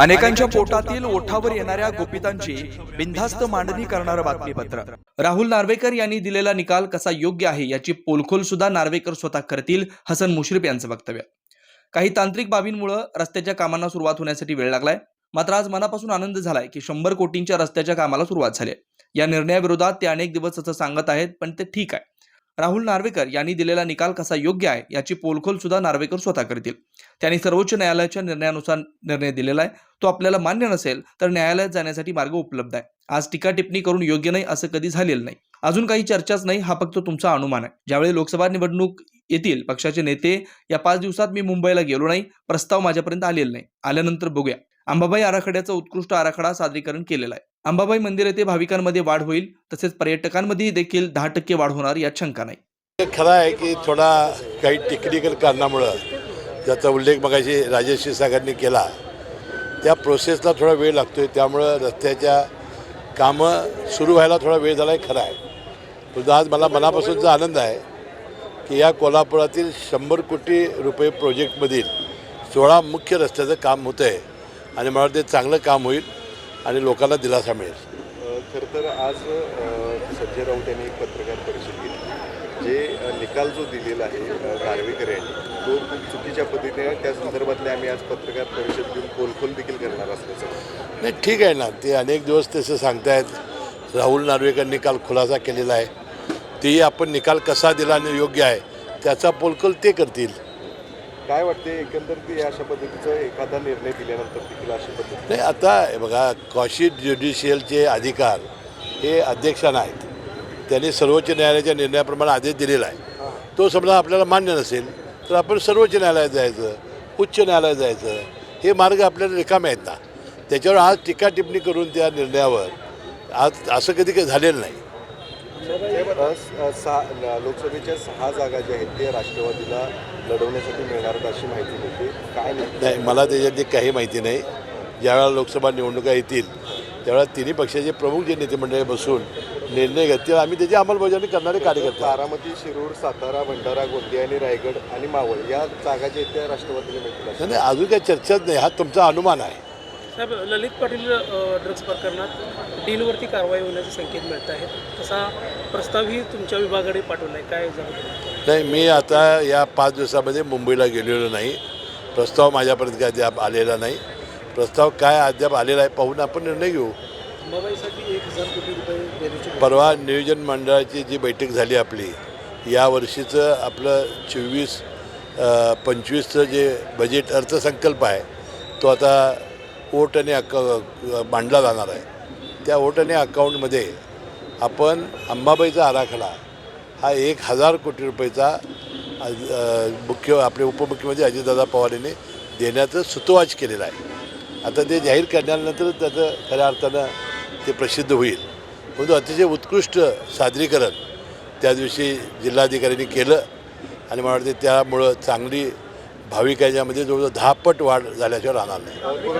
अनेकांच्या पोटातील ओठावर येणाऱ्या गोपितांची बिनधास्त मांडणी करणारं बातमीपत्र. राहुल नार्वेकर यांनी दिलेला निकाल कसा योग्य आहे याची पोलखोल सुद्धा नार्वेकर स्वतः करतील हसन मुश्रीफ यांचं वक्तव्य. काही तांत्रिक बाबींमुळे रस्त्याच्या कामांना सुरुवात होण्यासाठी वेळ लागलाय. मात्र आज मनापासून आनंद झालाय की शंभर कोटींच्या रस्त्याच्या कामाला सुरुवात झाली या निर्णयाविरोधात ते अनेक दिवस असं सांगत आहेत पण ते ठीक आहे. राहुल नार्वेकर यांनी दिलेला निकाल कसा योग्य आहे याची पोलखोल सुद्धा नार्वेकर स्वतः करतील. त्यांनी सर्वोच्च न्यायालयाच्या निर्णयानुसार निर्णय दिलेला आहे. तो आपल्याला मान्य नसेल तर न्यायालयात जाण्यासाठी मार्ग उपलब्ध आहे. आज टीका टिप्पणी करून योग्य नाही असं कधी झालेलं नाही. अजून काही चर्चाच नाही हा फक्त तुमचा अनुमान आहे. ज्यावेळी लोकसभा निवडणूक येतील पक्षाचे नेते या पाच दिवसात मी मुंबईला गेलो नाही प्रस्ताव माझ्यापर्यंत आलेला नाही. आल्यानंतर बघूया. अंबाबाई आराखड्याचा उत्कृष्ट आराखडा सादरीकरण केलेला आहे. अंबाबाई मंदिर येथे भाविकांमध्ये वाढ होईल तसेच पर्यटकांमध्ये देखील दहा टक्के वाढ होणार यात शंका नाही. खरं आहे की थोडा काही टेक्निकल कारणामुळं ज्याचा उल्लेख मगाशी राजेश सागरांनी केला त्या प्रोसेसला थोडा वेळ लागतो आहे त्यामुळं रस्त्याच्या कामं सुरू व्हायला थोडा वेळ झाला आहे खरं आहे. परंतु आज मला मनापासूनचा आनंद आहे की या कोल्हापुरातील शंभर कोटी रुपये प्रोजेक्टमधील सोळा मुख्य रस्त्याचं काम होतं आहे आणि मला ते चांगलं काम होईल. आणि लोकांना दिलासा मिळेल. खरं तर आज संजय राऊत यांनी एक पत्रकार परिषद घेतली. जे निकाल जो दिलेला आहे अ, नार्वेकर यांनी तो खूप चुकीच्या पद्धतीने त्या संदर्भातले आम्ही आज पत्रकार परिषद घेऊन पोलखोल देखील करणार असल्याचं नाही ठीक आहे ना. ते अनेक दिवस तसं सांगतायत. राहुल नार्वेकरांनी काल खुलासा केलेला आहे. तेही आपण निकाल कसा दिला आणि योग्य आहे त्याचा पोलकल ते करतील. काय वाटते एकंदरीत या अशा पद्धतीचा एखादा निर्णय दिल्यानंतर देखील अशा पद्धती नाही आता बघा कॉशिट ज्युडिशियलचे अधिकार हे अध्यक्षांना आहेत त्यांनी सर्वोच्च न्यायालयाच्या निर्णयाप्रमाणे आदेश दिलेला आहे. तो समजा आपल्याला मान्य नसेल तर आपण सर्वोच्च न्यायालयात जायचं उच्च न्यायालयात जायचं हे मार्ग आपल्याला रिकामे आहेत ना. त्याच्यावर आज टीका टिप्पणी करून त्या निर्णयावर आज असं कधी काही झालेलं नाही. सहा लोकसभेच्या सहा जागा ज्या आहेत ते राष्ट्रवादीला लढवण्यासाठी मिळणार अशी माहिती मिळते. काय नाही नाही मला त्याच्यातली काही माहिती नाही. ज्यावेळेला लोकसभा निवडणुका येतील त्यावेळेला तिन्ही पक्षाचे प्रमुख जे नेते मंडळी बसून निर्णय घेतील आम्ही त्याची अंमलबजावणी करणारे कार्यकर्ते. बारामती शिरूर सातारा भंडारा गोंदिया आणि रायगड आणि मावळ या जागा ज्या आहेत त्या राष्ट्रवादीला मिळतील नाही, अजून काही चर्चाच नाही. हा तुमचा अनुमान आहे. साहेब ललित पाटील ड्रग्ज प्रकरणात डीलवरती कारवाई होण्याचे संकेत मिळत आहेत. तसा प्रस्तावही तुमच्या विभागाकडे पाठवला आहे काय झालं नाही मी आता या पाच दिवसामध्ये मुंबईला गेलेलो नाही. प्रस्ताव माझ्यापर्यंत काय अद्याप आलेला नाही. प्रस्ताव काय अद्याप आलेला आहे पाहून आपण निर्णय घेऊ. अंबाबाईसाठी एक हजार कोटी रुपये देण्याची परवा नियोजन मंडळाची जी बैठक झाली आपली या वर्षीचं आपलं चोवीस पंचवीसचं जे बजेट अर्थसंकल्प आहे तो आता ओट आणि मांडला जाणार आहे. त्या ओटने आणि अकाउंटमध्ये आपण अंबाबाईचा आराखडा हा एक हजार कोटी रुपयेचा मुख्य आपले उपमुख्यमंत्री अजितदादा पवार यांनी देण्याचं सुतोवाच केलेलं आहे. आता ते जाहीर करण्यानंतर त्याचं खऱ्या अर्थानं ते प्रसिद्ध होईल. परंतु अतिशय उत्कृष्ट सादरीकरण त्या दिवशी जिल्हाधिकाऱ्यांनी केलं आणि मला वाटते त्यामुळं चांगली भाविकांच्यामध्ये जवळजवळ दहापट वाढ झाल्याशिवाय राहणार नाही.